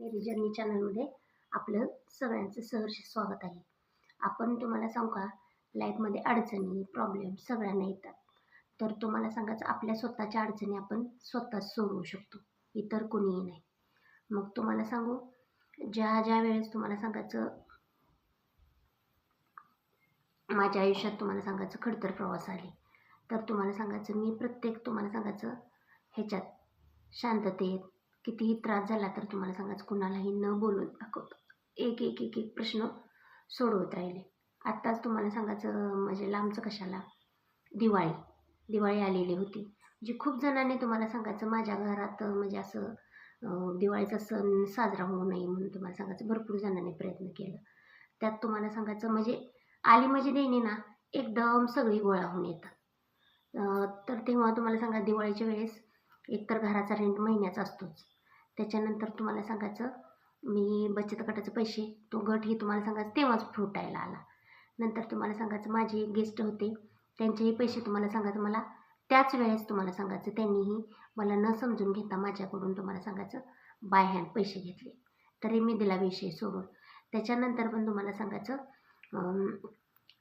मेरी journey चॅनलमध्ये आपलं सगळ्यांचं सहर्ष स्वागत आहे. आपण तुम्हाला सांगू का लाईफमध्ये अडचणी प्रॉब्लेम सगळ्यांना येतात. तर तुम्हाला सांगायचं आपल्या स्वतःच्या अडचणी आपण स्वतःच सोडवू शकतो. इतर कोणीही नाही. मग तुम्हाला सांगू ज्या ज्या वेळेस तुम्हाला सांगायचं माझ्या आयुष्यात तुम्हाला सांगायचं खडतर प्रवास आले तर तुम्हाला सांगायचं मी प्रत्येक तुम्हाला सांगायचं ह्याच्यात शांततेत कितीही त्रास झाला तर तुम्हाला सांगायचं कुणालाही न बोलून एक एक एक एक प्रश्न सोडवत राहिले. आत्ताच तुम्हाला सांगायचं म्हणजे लांबचं कशाला? दिवाळी. दिवाळी आलेली होती. जी खूप जणांनी तुम्हाला सांगायचं माझ्या घरात म्हणजे असं दिवाळीचा सण साजरा होऊ नये म्हणून तुम्हाला सांगायचं भरपूर जणांनी प्रयत्न केला. त्यात तुम्हाला सांगायचं म्हणजे आली म्हणजे देणे ना एकदम सगळी गोळा होऊन येतात. तर तेव्हा तुम्हाला सांगा दिवाळीच्या वेळेस एकतर घराचा रेंट महिन्याचा असतोच. त्याच्यानंतर तुम्हाला सांगायचं मी बचत गटाचे पैसे तो गट ही तुम्हाला सांगायचं तेव्हाच फुटायला आला. नंतर तुम्हाला सांगायचं माझे गेस्ट होते त्यांचेही पैसे तुम्हाला सांगायचं मला त्याच वेळेस तुम्हाला सांगायचं त्यांनीही मला न समजून घेता माझ्याकडून तुम्हाला सांगायचं बाय हँड पैसे घेतले. तरी मी दिला विषय सोडून. त्याच्यानंतर पण तुम्हाला सांगायचं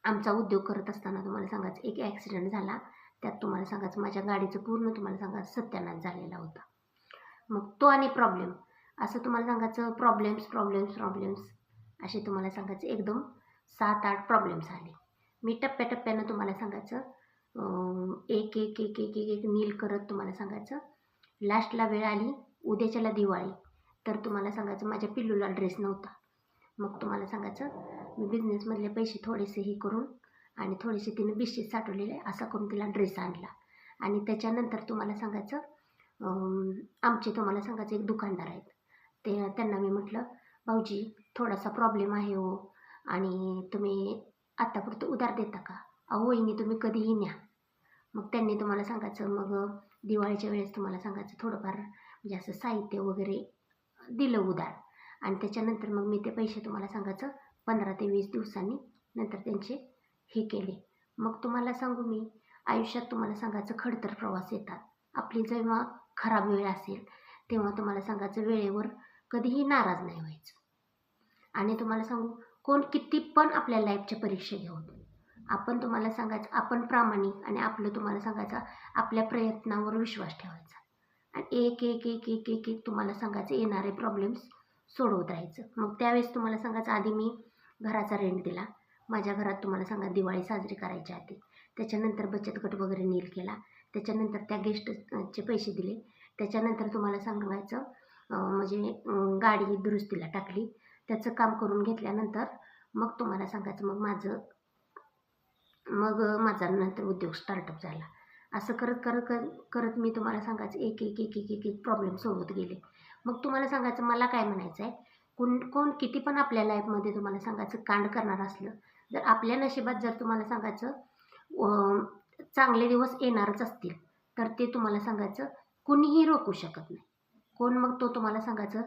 आमचा उद्योग करत असताना तुम्हाला सांगायचं एक ॲक्सिडेंट झाला. त्यात तुम्हाला सांगायचं माझ्या गाडीचं पूर्ण तुम्हाला सांगायचं सत्यानाश झालेला होता. मग तो आणि प्रॉब्लेम असं तुम्हाला सांगायचं प्रॉब्लेम्स प्रॉब्लेम्स प्रॉब्लेम्स असे तुम्हाला सांगायचं एकदम सात आठ प्रॉब्लेम्स आले मी टप्प्याटप्प्यानं तुम्हाला सांगायचं एक एक एक एक एक एक नील करत तुम्हाला सांगायचं लास्टला वेळ आली उद्याच्याला दिवाळी. तर तुम्हाला सांगायचं माझ्या पिल्लूला ड्रेस नव्हता. मग तुम्हाला सांगायचं मी बिझनेसमधले पैसे थोडेसे हे करून आणि थोडीशी तिने बिस्किट साठवलेले असा करून तिला ड्रेस आणला. आणि त्याच्यानंतर तुम्हाला सांगायचं आमचे तुम्हाला सांगायचं एक दुकानदार आहेत. ते त्यांना मी म्हटलं भाऊजी थोडासा प्रॉब्लेम आहे हो. आणि तुम्ही आत्तापुरतं उधार देता का? अहो वहिनी तुम्ही कधीही न्या. मग त्यांनी तुम्हाला सांगायचं मग दिवाळीच्या वेळेस तुम्हाला सांगायचं थोडंफार म्हणजे असं साहित्य वगैरे दिलं उधार. आणि त्याच्यानंतर मग मी ते पैसे तुम्हाला सांगायचं पंधरा ते वीस दिवसांनी नंतर त्यांचे हे केले. मग तुम्हाला सांगू मी आयुष्यात तुम्हाला सांगायचं खडतर प्रवास येतात. आपली जेव्हा खराब वेळ असेल तेव्हा तुम्हाला सांगायचं वेळेवर कधीही नाराज नाही व्हायचं. आणि तुम्हाला सांगू कोण किती पण आपल्या लाईफच्या परीक्षा घेऊन आपण तुम्हाला सांगायचं आपण प्रामाणिक आणि आपलं तुम्हाला सांगायचं आपल्या प्रयत्नावर विश्वास ठेवायचा. आणि एक एक एक एक एक एक तुम्हाला सांगायचं येणारे प्रॉब्लेम्स सोडवत राहायचं. मग त्यावेळेस तुम्हाला सांगायचं आधी मी घराचा रेंट दिला. माझ्या घरात तुम्हाला सांगा दिवाळी साजरी करायची आधी. त्याच्यानंतर बचत गट वगैरे नील केला. त्याच्यानंतर त्या गेस्टचे पैसे दिले. त्याच्यानंतर तुम्हाला सांगायचं म्हणजे गाडी दुरुस्तीला टाकली. त्याचं काम करून घेतल्यानंतर मग तुम्हाला सांगायचं मग माझं मग माझा नंतर उद्योग स्टार्टअप झाला. असं करत करत करत करत मी तुम्हाला सांगायचं एक एक एक एक एक एक प्रॉब्लेम सोडवत गेले. मग तुम्हाला सांगायचं मला काय म्हणायचं आहे कोण कोण किती पण आपल्या लाईफमध्ये तुम्हाला सांगायचं कांड करणार असलं जर आपल्या नशिबात जर तुम्हाला सांगायचं चांगले दिवस येणारच असतील तर ते तुम्हाला सांगायचं कुणीही रोखू शकत नाही. कोण मग तो तुम्हाला सांगायचं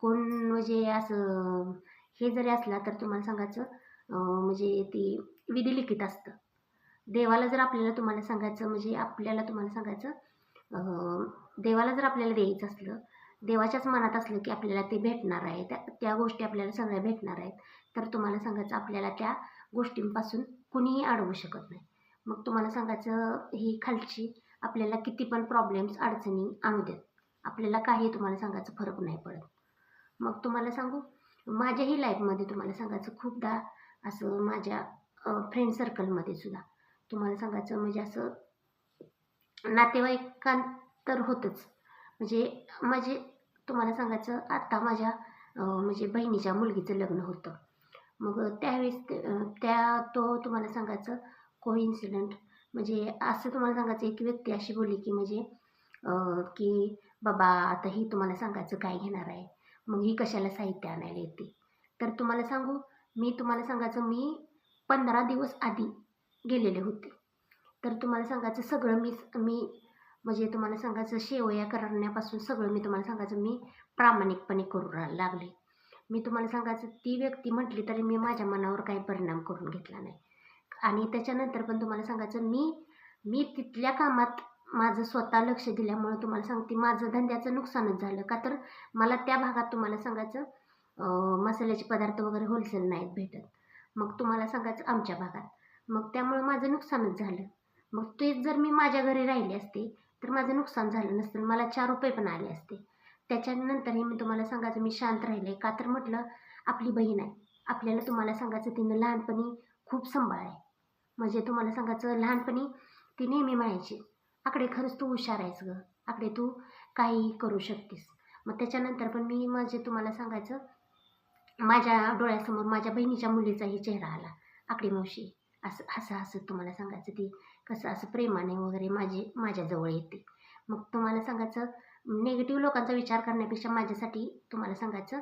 कोण म्हणजे असं हे जरी असला तर तुम्हाला सांगायचं म्हणजे ती विधिलिखित असतं. देवाला जर आपल्याला तुम्हाला सांगायचं म्हणजे आपल्याला तुम्हाला सांगायचं देवाला जर आपल्याला द्यायचं असलं देवाच्याच मनात असलं की आपल्याला ते भेटणार आहे त्या त्या गोष्टी आपल्याला सगळ्या भेटणार आहेत तर तुम्हाला सांगायचं आपल्याला त्या गोष्टींपासून कुणीही अडवू शकत नाही. मग तुम्हाला सांगायचं ही खालची आपल्याला किती पण प्रॉब्लेम्स अडचणी आणू देत आपल्याला काही तुम्हाला सांगायचं फरक नाही पडत. मग तुम्हाला सांगू माझ्याही लाईफमध्ये तुम्हाला सांगायचं खूपदा असं माझ्या फ्रेंड सर्कलमध्ये सुद्धा तुम्हाला सांगायचं म्हणजे असं नातेवाईकां तर होतंच. म्हणजे म्हणजे तुम्हाला सांगायचं आत्ता माझ्या म्हणजे बहिणीच्या मुलगीचं लग्न होतं. मग त्यावेळेस ते- त्या तो तुम्हाला सांगायचं को इन्सिडंट म्हणजे असं तुम्हाला सांगायचं एक व्यक्ती अशी बोलली की म्हणजे की बाबा आता ही तुम्हाला सांगायचं काय घेणार आहे. मग ही कशाला साहित्य आणायला येते? तर तुम्हाला सांगू मी तुम्हाला सांगायचं मी पंधरा दिवस आधी गेलेले होते. तर तुम्हाला सांगायचं सगळं मी मी म्हणजे तुम्हाला सांगायचं शेवया करण्यापासून सगळं मी तुम्हाला सांगायचं मी प्रामाणिकपणे करू रा- लागले. मी तुम्हाला सांगायचं ती व्यक्ती म्हटली तरी मी माझ्या मनावर काही परिणाम करून घेतला नाही. आणि त्याच्यानंतर पण तुम्हाला सांगायचं मी मी तिथल्या कामात माझं स्वतः लक्ष दिल्यामुळं तुम्हाला सांगते माझं धंद्याचं नुकसानच झालं. का तर मला त्या भागात तुम्हाला सांगायचं मसाल्याचे पदार्थ वगैरे होलसेल नाहीत भेटत. मग तुम्हाला सांगायचं आमच्या भागात. मग त्यामुळं माझं नुकसानच झालं. मग तेच जर मी माझ्या घरी राहिले असते तर माझं नुकसान झालं नसतं मला चार रुपये पण आले असते. त्याच्यानंतरही मी तुम्हाला सांगायचं मी शांत राहिले. का तर म्हटलं आपली बहीण आहे. आपल्याला तुम्हाला सांगायचं तिनं लहानपणी खूप संभाळ आहे म्हणजे तुम्हाला सांगायचं लहानपणी ती नेहमी म्हणायची आकडे खरंच तू हुशार आहेस गं. आकडे तू काहीही करू शकतेस. मग त्याच्यानंतर पण मी म्हणजे तुम्हाला सांगायचं माझ्या डोळ्यासमोर माझ्या बहिणीच्या मुलीचाही चेहरा आला. आकडे मावशी असं असं असं तुम्हाला सांगायचं ती कसं असं प्रेमाने वगैरे माझे माझ्याजवळ येते. मग तुम्हाला सांगायचं निगेटिव्ह लोकांचा विचार करण्यापेक्षा माझ्यासाठी तुम्हाला सांगायचं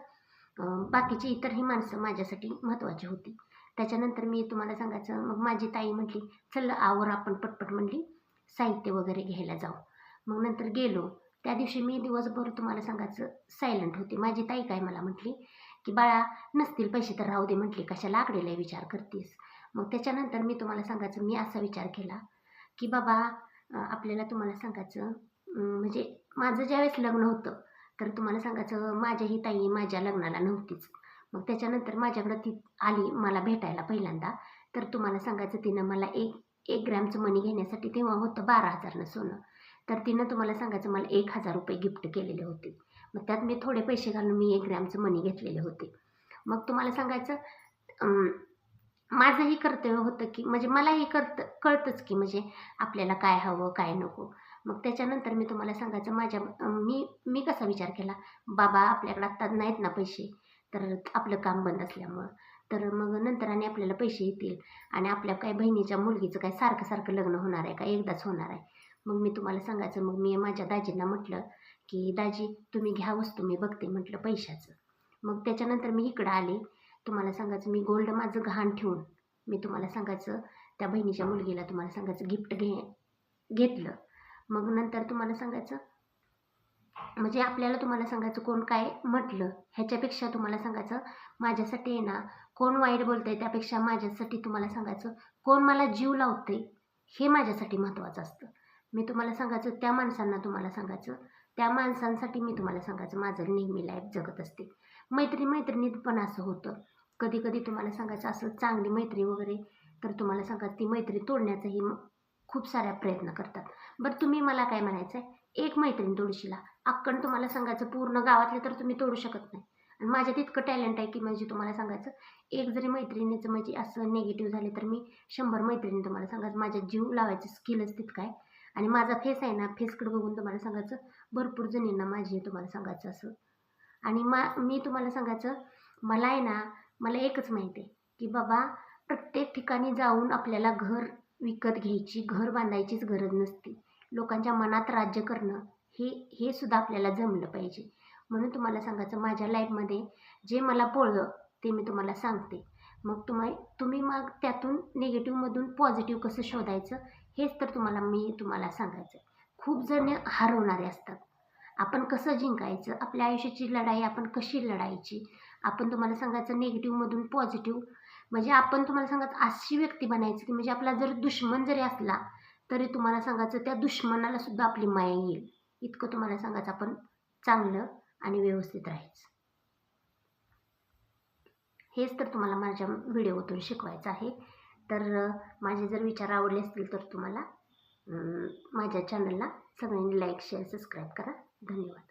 बाकीची इतरही माणसं माझ्यासाठी महत्त्वाची होती. त्याच्यानंतर मी तुम्हाला सांगायचं मग माझी ताई म्हटली चल आवर आपण पटपट म्हणली. साहित्य वगैरे घ्यायला जाऊ. मग नंतर गेलो. त्या दिवशी मी दिवसभर तुम्हाला सांगायचं सायलंट होते. माझी ताई काय मला म्हटली की बाळा नसतील पैसे तर राहू दे म्हटली. कशाला आकडेला विचार करतेस? मग त्याच्यानंतर मी तुम्हाला सांगायचं मी असा विचार केला की बाबा आपल्याला तुम्हाला सांगायचं म्हणजे माझं ज्यावेळेस लग्न होतं तर तुम्हाला सांगायचं माझ्याही ताई माझ्या लग्नाला नव्हतीच. मग त्याच्यानंतर माझ्याकडं ती आली मला भेटायला पहिल्यांदा. तर तुम्हाला सांगायचं तिनं मला एक एक ग्रॅमचं मनी घेण्यासाठी तेव्हा होतं बारा हजारनं सोनं. तर तिनं तुम्हाला सांगायचं मला एक हजार रुपये गिफ्ट केलेले होते. मग त्यात मी थोडे पैसे घालून मी एक ग्रॅमचं मनी घेतलेले होते. मग तुम्हाला सांगायचं माझंही कर्तव्य होतं की म्हणजे मलाही करत कळतंच की म्हणजे आपल्याला काय हवं काय नको. मग त्याच्यानंतर मी तुम्हाला सांगायचं माझ्या मी मी कसा विचार केला? बाबा आपल्याकडे आत्ता नाहीत ना पैसे तर आपलं काम बंद असल्यामुळं. तर मग नंतर आणि आपल्याला पैसे येतील. आणि आपल्या काय बहिणीच्या मुलगीचं काय सारखं सारखं लग्न होणार आहे का? एकदाच होणार आहे. मग मी तुम्हाला सांगायचं मग मी माझ्या दाजींना म्हटलं की दाजी तुम्ही घ्या वस्तू मी बघते म्हटलं पैशाचं. मग त्याच्यानंतर मी इकडं आले. तुम्हाला सांगायचं मी गोल्ड माझं घाण ठेवून मी तुम्हाला सांगायचं त्या बहिणीच्या मुलगीला तुम्हाला सांगायचं गिफ्ट घे घेतलं. मग नंतर तुम्हाला सांगायचं म्हणजे आपल्याला तुम्हाला सांगायचं कोण काय म्हटलं ह्याच्यापेक्षा तुम्हाला सांगायचं माझ्यासाठी आहे ना कोण वाईट बोलतंय त्यापेक्षा माझ्यासाठी तुम्हाला सांगायचं कोण मला जीव लावते हे माझ्यासाठी महत्त्वाचं असतं. मी तुम्हाला सांगायचं त्या माणसांना तुम्हाला सांगायचं त्या माणसांसाठी मी तुम्हाला सांगायचं माझं नेहमी लाईफ जगत असते. मैत्री मैत्रिणीत पण असं होतं. कधी कधी तुम्हाला सांगायचं असं चांगली मैत्री वगैरे तर तुम्हाला सांगा ती मैत्री तोडण्याचाही खूप साऱ्या प्रयत्न करतात. बरं तुम्ही मला काय म्हणायचं आहे एक मैत्रीण तुळशीला अक्कण तुम्हाला सांगायचं पूर्ण गावातले तर तुम्ही तोडू शकत नाही. आणि माझ्यात इतकं टॅलेंट आहे की म्हणजे तुम्हाला सांगायचं एक जरी मैत्रिणीचं म्हणजे असं निगेटिव्ह झाले तर मी शंभर मैत्रिणी तुम्हाला सांगायचं माझ्या जीव लावायचं स्किलच तितकं आहे. आणि माझा फेस आहे ना फेसकडे बघून तुम्हाला सांगायचं भरपूर जणींना माझी तुम्हाला सांगायचं असं. आणि मा मी तुम्हाला सांगायचं मला आहे ना मला एकच माहिती आहे की बाबा प्रत्येक ठिकाणी जाऊन आपल्याला घर विकत घ्यायची घर बांधायचीच गरज नसते. लोकांच्या मनात राज्य करणं हे हे सुद्धा आपल्याला जमलं पाहिजे. म्हणून तुम्हाला सांगायचं माझ्या लाईफमध्ये जे मला पोळलं ते मी तुम्हाला सांगते. मग तुम्हा तुम्ही मग त्यातून निगेटिव्हमधून पॉझिटिव्ह कसं शोधायचं हेच तर तुम्हाला मी तुम्हाला सांगायचं खूप जण हरवणारे असतात. आपण कसं जिंकायचं? आपल्या आयुष्याची लढाई आपण कशी लढायची? आपण तुम्हाला सांगायचं निगेटिव्हमधून पॉझिटिव्ह म्हणजे आपण तुम्हाला सांगायचं अशी व्यक्ती बनायची की म्हणजे आपला जर दुश्मन जरी असला तरी तुम्हाला सांगायचं त्या दुश्मनाला सुद्धा आपली माया येईल. इतकं तुम्हाला सांगायचं आपण चांगलं आणि व्यवस्थित राहायचं. हेच तर तुम्हाला माझ्या व्हिडिओतून शिकवायचं आहे. तर माझे जर विचार आवडले असतील तर तुम्हाला माझ्या चॅनलला सगळ्यांनी लाईक शेअर सबस्क्राईब करा. धन्यवाद.